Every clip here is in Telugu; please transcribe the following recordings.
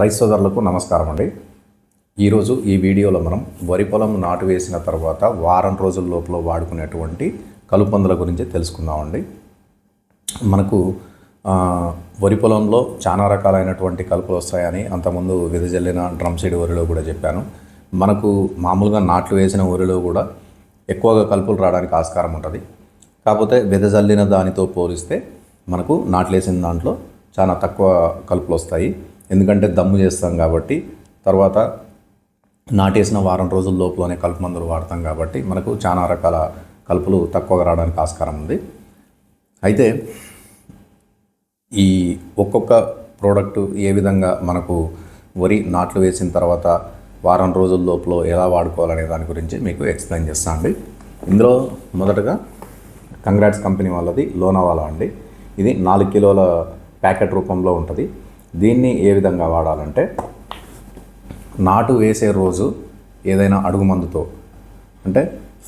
రైతు సోదరులకు నమస్కారం అండి. ఈరోజు ఈ వీడియోలో మనం వరి పొలం నాటు వేసిన తర్వాత వారం రోజుల లోపల వాడుకునేటువంటి కలుపందుల గురించి తెలుసుకుందామండి మనకు వరి పొలంలో చాలా రకాలైనటువంటి కలుపులు వస్తాయని అంతకుముందు వెదజల్లిన డ్రమ్ సీడ్ వరిలో కూడా చెప్పాను. మనకు మామూలుగా నాట్లు వేసిన వరిలో కూడా ఎక్కువగా కలుపులు రావడానికి ఆస్కారం ఉంటుంది. కాకపోతే వెదజల్లిన దానితో పోలిస్తే మనకు నాట్లు వేసిన దాంట్లో చాలా తక్కువ కలుపులు వస్తాయి. ఎందుకంటే దమ్ము చేస్తాం కాబట్టి తర్వాత నాటేసిన వారం రోజుల లోపలనే కలుపు మందులు వాడతాం కాబట్టి మనకు చాలా రకాల కలుపులు తక్కువగా రావడానికి ఆస్కారం ఉంది. అయితే ఈ ఒక్కొక్క ప్రోడక్ట్ ఏ విధంగా మనకు వరి నాట్లు వేసిన తర్వాత వారం రోజుల లోపల ఎలా వాడుకోవాలనే దాని గురించి మీకు ఎక్స్ప్లెయిన్ చేస్తాను అండి. ఇందులో మొదటగా కంగ్రాట్స్ కంపెనీ వాళ్ళది లోనావాలా అండి. ఇది నాలుగు కిలోల ప్యాకెట్ రూపంలో ఉంటుంది. దీన్ని ఏ విధంగా వాడాలంటే నాటు వేసే రోజు ఏదైనా అడుగు మందుతో అంటే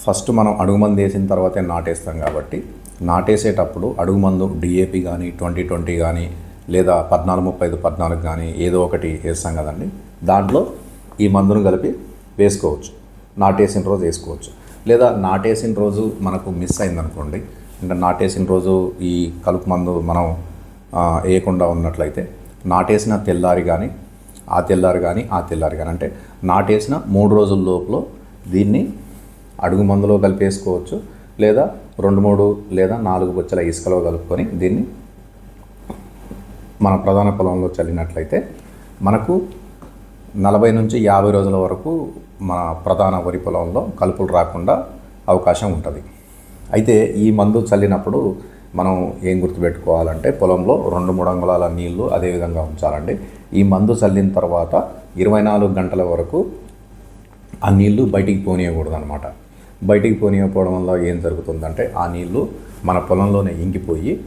ఫస్ట్ మనం అడుగు మందు వేసిన తర్వాతే నాటేస్తాం కాబట్టి నాటేసేటప్పుడు అడుగు మందు డిఏపి కానీ ట్వంటీ ట్వంటీ కానీ లేదా పద్నాలుగు ముప్పై ఐదు పద్నాలుగు కానీ ఏదో ఒకటి వేస్తాం కదండి. దాంట్లో ఈ మందును కలిపి వేసుకోవచ్చు. నాటేసిన రోజు వేసుకోవచ్చు. లేదా నాటేసిన రోజు మనకు మిస్ అయిందనుకోండి అంటే నాటేసిన రోజు ఈ కలుపు మందు మనం వేయకుండా ఉన్నట్లయితే నాటేసిన తెల్లారి కానీ ఆ తెల్లారి కానీ ఆ తెల్లారి కానీ అంటే నాటేసిన మూడు రోజుల లోపల దీన్ని అడుగు మందులో కలిపేసుకోవచ్చు. లేదా రెండు మూడు లేదా నాలుగు బొచ్చల ఇసుకలో కలుపుకొని దీన్ని మన ప్రధాన పొలంలో చల్లినట్లయితే మనకు నలభై నుంచి యాభై రోజుల వరకు మన ప్రధాన వరి పొలంలో కలుపులు రాకుండా అవకాశం ఉంటుంది. అయితే ఈ మందు చల్లినప్పుడు మనం ఏం గుర్తుపెట్టుకోవాలంటే పొలంలో రెండు మూడు అంగుళాల నీళ్ళు అదే విధంగా ఉంచాలండి. ఈ మందు చల్లిన తర్వాత ఇరవై నాలుగు గంటల వరకు ఆ నీళ్ళు బయటికి పోనీయకూడదు అనమాట బయటికి పోనీయకపోవడం వల్ల ఏం జరుగుతుందంటే ఆ నీళ్ళు మన పొలంలోనే ఇంకిపోయి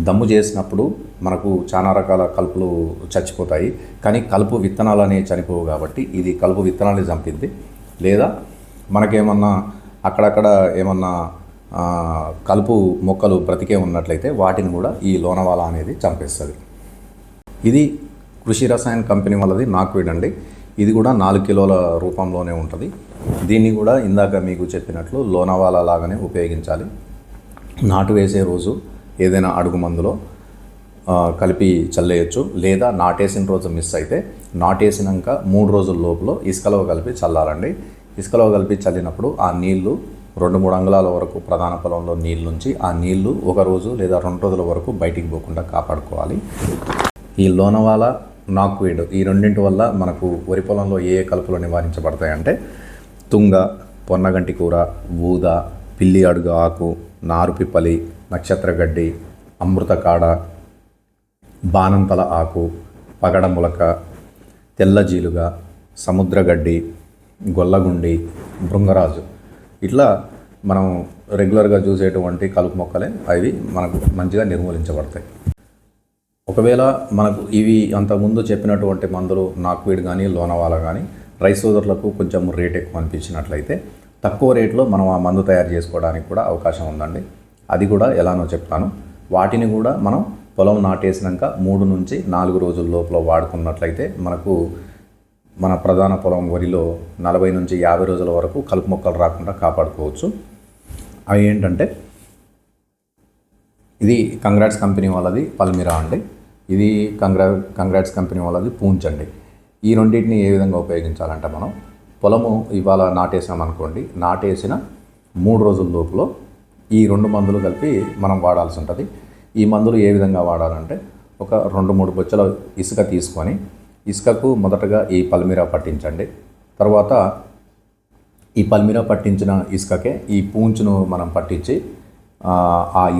దమ్ము చేసినప్పుడు మనకు చాలా రకాల కలుపులు చచ్చిపోతాయి. కానీ కలుపు విత్తనాలు అనేవి చనిపోవు కాబట్టి ఇది కలుపు విత్తనాలు చంపింది. లేదా మనకేమన్నా అక్కడక్కడ ఏమన్నా కలుపు మొక్కలు బ్రతికే ఉన్నట్లయితే వాటిని కూడా ఈ లోనవాల అనేది చంపేస్తుంది. ఇది కృషి రసాయన కంపెనీ వాళ్ళది నాక్వీడ్ అండి ఇది కూడా నాలుగు కిలోల రూపంలోనే ఉంటుంది. దీన్ని కూడా ఇందాక మీకు చెప్పినట్లు లోనవాలా లాగానే ఉపయోగించాలి. నాటు వేసే రోజు ఏదైనా అడుగు మందులో కలిపి చల్లేయచ్చు. లేదా నాటేసిన రోజు మిస్ అయితే నాటేసినాక మూడు రోజుల లోపల ఇసుకలో కలిపి చల్లాలండి. ఇసుకలో కలిపి చల్లినప్పుడు ఆ నీళ్ళు రెండు మూడు అంగుళాల వరకు ప్రధాన పొలంలో నీళ్ళు నుంచి ఆ నీళ్ళు ఒక రోజు లేదా రెండు రోజుల వరకు బయటికి పోకుండా కాపాడుకోవాలి. ఈ లోనవాల నాక్వీడ్ ఈ రెండింటి వల్ల మనకు వరి పొలంలో ఏ ఏ కలుపులు నివారించబడతాయంటే తుంగ పొన్నగంటి కూర ఊద పిల్లి అడుగు ఆకు నారు పిప్పలి నక్షత్ర గడ్డి అమృత కాడ బానంతల ఆకు పగడ ములక తెల్ల జీలుగ సముద్రగడ్డి గొల్లగుండి భృంగరాజు ఇట్లా మనం రెగ్యులర్గా చూసేటువంటి కలుపు మొక్కలే అవి మనకు మంచిగా నిర్మూలించబడతాయి. ఒకవేళ మనకు ఇవి అంతకుముందు చెప్పినటువంటి మందులు నాక్వీడ్ కానీ లోనవాల కానీ రైస్ సోదరులకు కొంచెం రేట్ ఎక్కువ అనిపించినట్లయితే తక్కువ రేట్లో మనం ఆ మందు తయారు చేసుకోవడానికి కూడా అవకాశం ఉందండి. అది కూడా ఎలానో చెప్తాను. వాటిని కూడా మనం పొలం నాటేసినాక మూడు నుంచి నాలుగు రోజుల లోపల వాడుకున్నట్లయితే మనకు మన ప్రధాన పొలం వరిలో నలభై నుంచి యాభై రోజుల వరకు కలుపు మొక్కలు రాకుండా కాపాడుకోవచ్చు. అవి ఏంటంటే ఇది కంగ్రాట్స్ కంపెనీ వాళ్ళది పల్మిరా అండి. ఇది కంగ్రా కంగ్రాట్స్ కంపెనీ వాళ్ళది పూంచ్ అండి. ఈ రెండింటిని ఏ విధంగా ఉపయోగించాలంటే మనం? పొలము ఇవాళ నాటేసాం అనుకోండి. నాటేసిన మూడు రోజుల లోపులో ఈ రెండు మందులు కలిపి మనం వాడాల్సి ఉంటుంది. ఈ మందులు ఏ విధంగా వాడాలంటే ఒక రెండు మూడు బొచ్చల ఇసుక తీసుకొని ఇసుకకు మొదటగా ఈ పల్మీరా పట్టించండి. తర్వాత ఈ పల్మీరా పట్టించిన ఇసుకకే ఈ పూంచును మనం పట్టించి ఆ,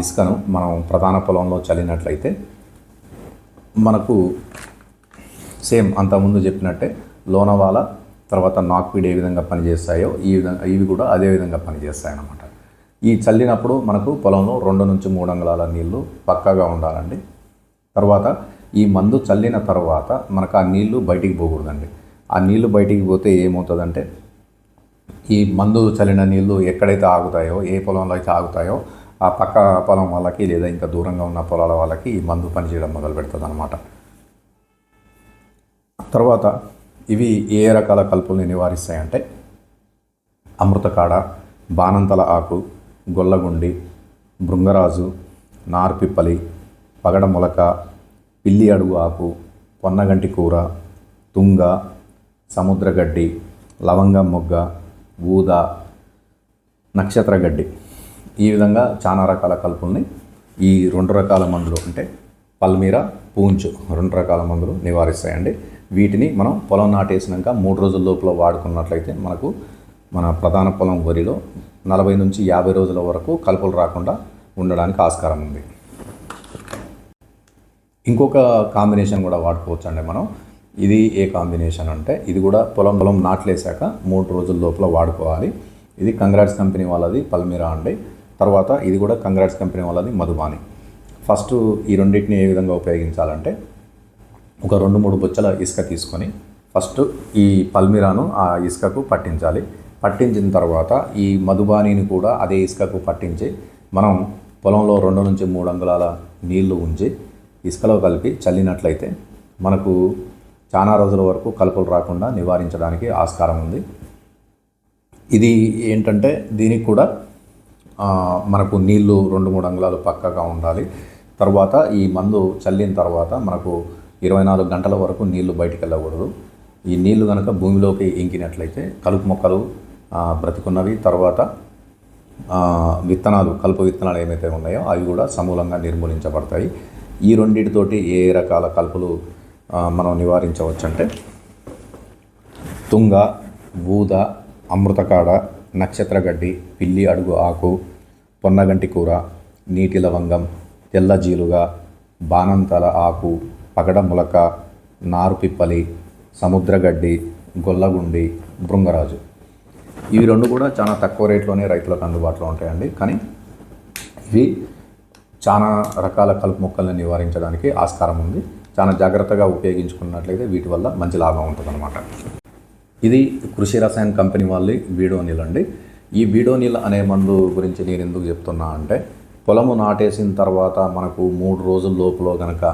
ఇసుకను మనం ప్రధాన పొలంలో చల్లినట్లయితే మనకు సేమ్ అంతకుముందు చెప్పినట్టే లోనవాల తర్వాత నాక్వీడ్ ఏ విధంగా పనిచేస్తాయో ఈ విధంగా ఇవి కూడా అదే విధంగా పనిచేస్తాయన్నమాట. ఈ చల్లినప్పుడు మనకు పొలంలో రెండు నుంచి మూడు అంగుళాల నీళ్ళు పక్కాగా ఉండాలండి. తర్వాత ఈ మందు చల్లిన తర్వాత మనకు ఆ నీళ్ళు బయటికి పోకూడదండి. ఆ నీళ్ళు బయటికి పోతే ఏమవుతుందంటే ఈ మందు చల్లిన నీళ్ళు ఎక్కడైతే ఆగుతాయో ఏ పొలంలో అయితే ఆగుతాయో ఆ పక్క పొలం వాళ్ళకి లేదా ఇంకా దూరంగా ఉన్న పొలాల వాళ్ళకి ఈ మందు పనిచేయడం మొదలు పెడుతుంది అనమాట తర్వాత ఇవి ఏ రకాల కలుపుల్ని నివారిస్తాయంటే అమృతకాడ బానంతల ఆకు గొల్లగుండి భృంగరాజు నార్పిప్పలి పగడ మొలక పిల్లి అడుగు ఆకు పొన్నగంటి కూర తుంగ సముద్రగడ్డి లవంగం మొగ్గ ఊద నక్షత్రగడ్డి ఈ విధంగా చాలా రకాల కలుపుల్ని ఈ రెండు రకాల మందులు అంటే పల్మీర పూంచు రెండు రకాల మందులు నివారిస్తాయండి. వీటిని మనం పొలం నాటేసినాక మూడు రోజుల లోపల వాడుకున్నట్లయితే మనకు మన ప్రధాన పొలం వరిలో నలభై నుంచి యాభై రోజుల వరకు కలుపులు రాకుండా ఉండడానికి ఆస్కారం ఉంది. ఇంకొక కాంబినేషన్ కూడా వాడుకోవచ్చు అండి మనం. ఇది ఏ కాంబినేషన్ అంటే ఇది కూడా పొలం పొలం నాట్లేసాక మూడు రోజుల లోపల వాడుకోవాలి. ఇది కంగ్రాట్స్ కంపెనీ వాళ్ళది పల్మీరా అండి. తర్వాత ఇది కూడా కంగ్రాట్స్ కంపెనీ వాళ్ళది మధుబాని ఫస్ట్ ఈ రెండింటిని ఏ విధంగా ఉపయోగించాలంటే ఒక రెండు మూడు బొచ్చల ఇసుక తీసుకొని ఫస్ట్ ఈ పల్మిరాను ఆ ఇసుకకు పట్టించాలి. పట్టించిన తర్వాత ఈ మధుబానిని కూడా అదే ఇసుకకు పట్టించి మనం పొలంలో రెండు నుంచి మూడు అంగుళాల నీళ్ళు ఉంచి ఇసుకలో కలిపి చల్లినట్లయితే మనకు చాలా రోజుల వరకు కలుపులు రాకుండా నివారించడానికి ఆస్కారం ఉంది. ఇది ఏంటంటే దీనికి కూడా మనకు నీళ్ళు రెండు మూడు అంగుళాలు పక్కగా ఉండాలి. తర్వాత ఈ మందు చల్లిన తర్వాత మనకు ఇరవై నాలుగు గంటల వరకు నీళ్ళు బయటికి వెళ్ళకూడదు. ఈ నీళ్ళు కనుక భూమిలోకి ఇంకినట్లయితే కలుపు మొక్కలు బ్రతికున్నవి తర్వాత విత్తనాలు కలుపు విత్తనాలు ఏమైతే ఉన్నాయో అవి కూడా సమూలంగా నిర్మూలించబడతాయి. ఈ రెండింటితోటి ఏ రకాల కలుపులు మనం నివారించవచ్చు అంటే తుంగ బూద అమృతకాడ నక్షత్రగడ్డి పిల్లి అడుగు ఆకు పొన్నగంటి కూర నీటి లవంగం తెల్ల జీలుగ బాణంతల ఆకు పగడ ములక నారు పిప్పలి సముద్రగడ్డి గొల్లగుండి బృంగరాజు. ఇవి రెండు కూడా చాలా తక్కువ రేట్లోనే రైతులకు అందుబాటులో ఉంటాయండి. కానీ ఇవి చాలా రకాల కలుపు మొక్కల్ని నివారించడానికి ఆస్కారం ఉంది. చాలా జాగ్రత్తగా ఉపయోగించుకున్నట్లయితే వీటి వల్ల మంచి లాభం ఉంటుందన్నమాట. ఇది కృషి రసాయన కంపెనీ వాళ్ళు బీడోనిల్ అండి. ఈ బీడోనిల్ అనే మందు గురించి నేను ఎందుకు చెప్తున్నా అంటే పొలము నాటేసిన తర్వాత మనకు మూడు రోజుల లోపల కనుక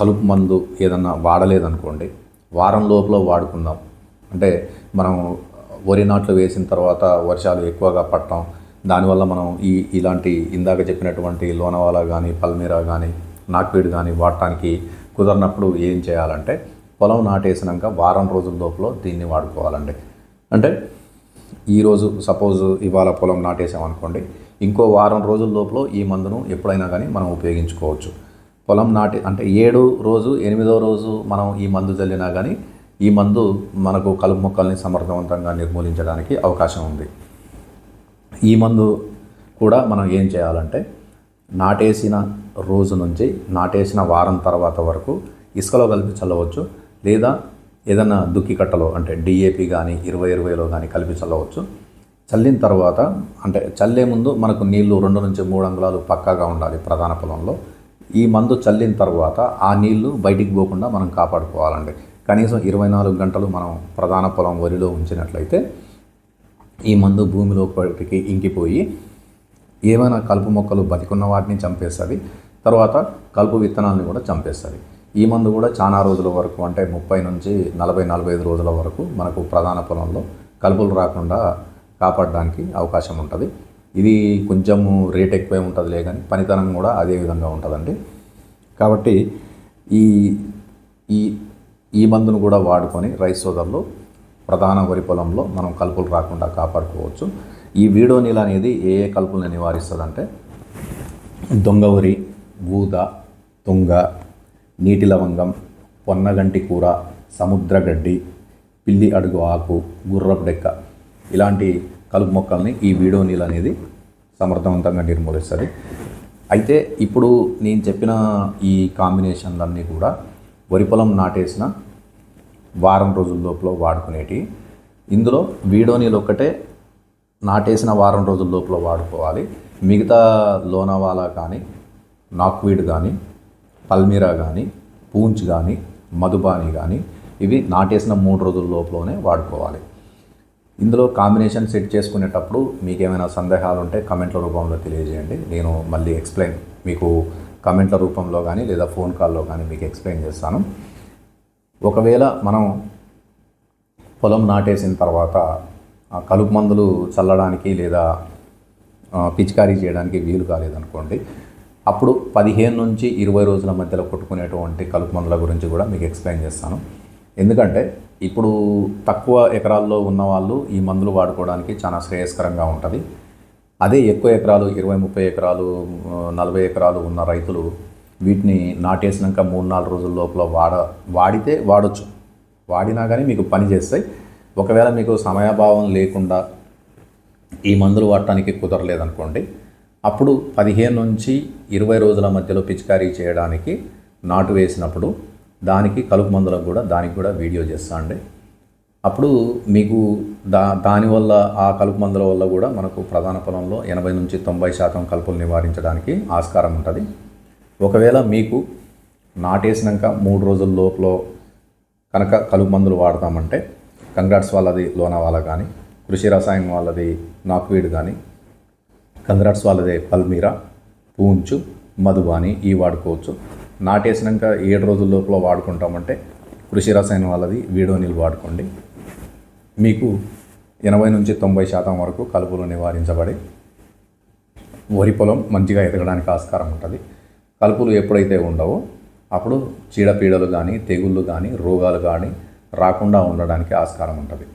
కలుపు మందు ఏదన్నా వాడలేదనుకోండి వారం లోపల వాడుకుందాం. అంటే మనం వరి నాట్లు వేసిన తర్వాత వర్షాలు ఎక్కువగా పట్టడం దానివల్ల మనం ఈ ఇలాంటి ఇందాక చెప్పినటువంటి లోనవాలా కానీ పల్మీరా కానీ నాక్వీడ్ కానీ వాడటానికి కుదరినప్పుడు ఏం చేయాలంటే పొలం నాటేసినాక వారం రోజుల లోపల దీన్ని వాడుకోవాలండి. అంటే ఈరోజు సపోజ్ ఇవాళ పొలం నాటేసామనుకోండి ఇంకో వారం రోజుల లోపల ఈ మందును ఎప్పుడైనా కానీ మనం ఉపయోగించుకోవచ్చు. పొలం నాటి అంటే ఏడు రోజు ఎనిమిదో రోజు మనం ఈ మందు చల్లినా కానీ ఈ మందు మనకు కలుపు మొక్కల్ని సమర్థవంతంగా నిర్మూలించడానికి అవకాశం ఉంది. ఈ మందు కూడా మనం ఏం చేయాలంటే నాటేసిన రోజు నుంచి నాటేసిన వారం తర్వాత వరకు ఇసుకలో కలిపి చల్లవచ్చు లేదా ఏదైనా దుక్కి కట్టలో అంటే డిఏపి కానీ ఇరవై ఇరవైలో కానీ కలిపి చల్లవచ్చు. చల్లిన తర్వాత అంటే చల్లే ముందు మనకు నీళ్ళు రెండు నుంచి మూడు అంగుళాలు పక్కాగా ఉండాలి ప్రధాన పొలంలో. ఈ మందు చల్లిన తర్వాత ఆ నీళ్ళు బయటికి పోకుండా మనం కాపాడుకోవాలండి. కనీసం ఇరవై నాలుగు గంటలు మనం ప్రధాన పొలం వరిలో ఉంచినట్లయితే ఈ మందు భూమిలోపటికి ఇంకిపోయి ఏమైనా కలుపు మొక్కలు బతికున్న వాటిని చంపేస్తుంది. తర్వాత కలుపు విత్తనాలను కూడా చంపేస్తుంది. ఈ మందు కూడా చాలా రోజుల వరకు అంటే ముప్పై నుంచి నలభై నలభై ఐదు రోజుల వరకు మనకు ప్రధాన పొలంలో కలుపులు రాకుండా కాపాడడానికి అవకాశం ఉంటుంది. ఇది కొంచెము రేట్ ఎక్కువే ఉంటుందిలే కానీ పనితనం కూడా అదే విధంగా ఉంటుందండి. కాబట్టి ఈ ఈ ఈ మందును కూడా వాడుకొని రైస్ సోదరులు ప్రధాన వరి పొలంలో మనం కలుపులు రాకుండా కాపాడుకోవచ్చు. ఈ వీడోనిల్ అనేది ఏ ఏ కలుపులను నివారిస్తుందంటే దొంగ వరి బూద తుంగ నీటి లవంగం పొన్నగంటి కూర సముద్రగడ్డి పిల్లి అడుగు ఆకు గుర్రపు డెక్క. ఇలాంటి కలుపు మొక్కల్ని ఈ వీడోనిల్ అనేది సమర్థవంతంగా నిర్మూలిస్తుంది. అయితే ఇప్పుడు నేను చెప్పిన ఈ కాంబినేషన్లన్నీ కూడా వరి పొలం నాటేసిన వారం రోజుల లోపల వాడుకునేటి. ఇందులో వీడోనీలు ఒక్కటే నాటేసిన వారం రోజుల లోపల వాడుకోవాలి. మిగతా లోనావాలా కానీ నాక్వీడ్ కానీ పల్మీరా కానీ పూంచ్ కానీ మధుబాని కానీ ఇవి నాటేసిన మూడు రోజుల లోపలనే వాడుకోవాలి. ఇందులో కాంబినేషన్ సెట్ చేసుకునేటప్పుడు మీకు ఏమైనా సందేహాలు ఉంటే కమెంట్ల రూపంలో తెలియజేయండి. నేను మళ్ళీ ఎక్స్ప్లెయిన్ మీకు కమెంట్ల రూపంలో కానీ లేదా ఫోన్ కాల్లో కానీ మీకు ఎక్స్ప్లెయిన్ చేస్తాను. ఒకవేళ మనం పొలం నాటేసిన తర్వాత కలుపు మందులు చల్లడానికి లేదా పిచికారీ చేయడానికి వీలు కాలేదనుకోండి అప్పుడు పదిహేను నుంచి ఇరవై రోజుల మధ్యలో కొట్టుకునేటువంటి కలుపు మందుల గురించి కూడా మీకు ఎక్స్ప్లెయిన్ చేస్తాను. ఎందుకంటే ఇప్పుడు తక్కువ ఎకరాల్లో ఉన్న వాళ్ళు ఈ మందులు వాడుకోవడానికి చాలా శ్రేయస్కరంగా ఉంటుంది. అదే ఎక్కువ ఎకరాలు ఇరవై ముప్పై ఎకరాలు నలభై ఎకరాలు ఉన్న రైతులు వీటిని నాటేసినాక మూడు నాలుగు రోజుల లోపల వాడ వాడితే వాడొచ్చు. వాడినా కానీ మీకు పని చేస్తాయి. ఒకవేళ మీకు సమయాభావం లేకుండా ఈ మందులు వాడటానికి కుదరలేదనుకోండి అప్పుడు పదిహేను నుంచి ఇరవై రోజుల మధ్యలో పిచికారీ చేయడానికి నాటు వేసినప్పుడు దానికి కలుపు మందులకు కూడా దానికి కూడా వీడియో చేస్తా అండి. అప్పుడు మీకు దా దానివల్ల ఆ కలుపు మందుల వల్ల కూడా మనకు ప్రధాన పొలంలో ఎనభై నుంచి తొంభై శాతం కలుపులు నివారించడానికి ఆస్కారం ఉంటుంది. ఒకవేళ మీకు నాటేసినాక మూడు రోజుల లోపల కనుక కలుపు మందులు వాడతామంటే కంగ్రాట్స్ వాళ్ళది లోనావాల కానీ కృషి రసాయనం వాళ్ళది నాక్వీడ్ కానీ కంగ్రాట్స్ వాళ్ళది పల్మీరా పూంచు మధుబాని ఈ వాడుకోవచ్చు. నాటేసినాక ఏడు రోజుల లోపల వాడుకుంటామంటే కృషి రసాయనం వాళ్ళది వీడోనీలు వాడుకోండి. మీకు ఎనభై నుంచి తొంభై శాతం వరకు కలుపులు నివారించబడి వరి పొలం మంచిగా ఎదగడానికి ఆస్కారం ఉంటుంది. కలుపులు ఎప్పుడైతే ఉండవో అప్పుడు చీడపీడలు కానీ తెగుళ్ళు కానీ రోగాలు కానీ రాకుండా ఉండడానికి ఆస్కారం ఉంటుంది.